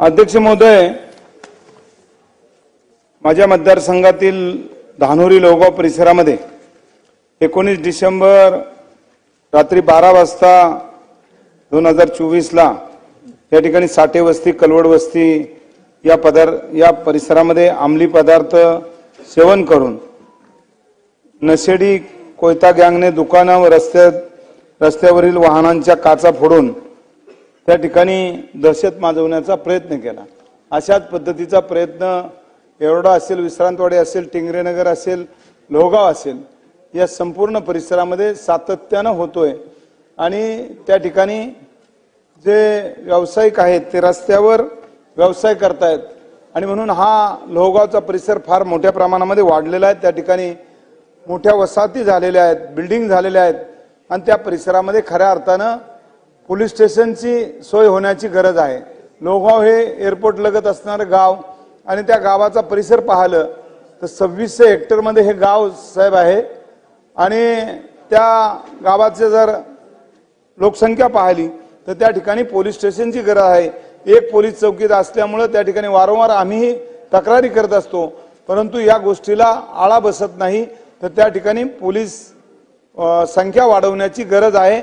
अध्यक्ष महोदय माझ्या मतदारसंघातील धानोरी लोगाव परिसरामध्ये एकोणीस डिसेंबर रात्री बारा वाजता दोन हजार चोवीसला या ठिकाणी साठे वस्ती कलवड वस्ती या पदार्थ या परिसरामध्ये अंमली पदार्थ सेवन करून नशेडी कोयता गँगने दुकानं व रस्त्यात रस्त्यावरील वाहनांच्या काचा फोडून त्या ठिकाणी दहशत माजवण्याचा प्रयत्न केला. अशाच पद्धतीचा प्रयत्न एवढा असेल विश्रांतवाडी असेल टिंगरेनगर असेल लोहगाव असेल या संपूर्ण परिसरामध्ये सातत्यानं होतोय. आणि त्या ठिकाणी जे व्यावसायिक आहेत ते रस्त्यावर व्यवसाय करतायत. आणि म्हणून हा लोहगावचा परिसर फार मोठ्या प्रमाणामध्ये वाढलेला आहे. त्या ठिकाणी मोठ्या वसाहती झालेल्या आहेत बिल्डिंग झालेल्या आहेत. आणि त्या परिसरामध्ये खऱ्या अर्थानं पोलीस स्टेशनची सोय होण्याची गरज आहे. लोगाव हे एअरपोर्ट लगत असणारं गाव आणि त्या गावाचा परिसर पाहिलं तर सव्वीसशे हेक्टरमध्ये हे गाव साहेब आहे. आणि त्या गावाचे जर लोकसंख्या पाहिली तर त्या ठिकाणी पोलीस स्टेशनची गरज आहे. एक पोलीस चौकीत असल्यामुळं त्या ठिकाणी वारंवार आम्ही तक्रारी करत असतो. परंतु या गोष्टीला आळा बसत नाही. तर त्या ठिकाणी पोलीस संख्या वाढवण्याची गरज आहे.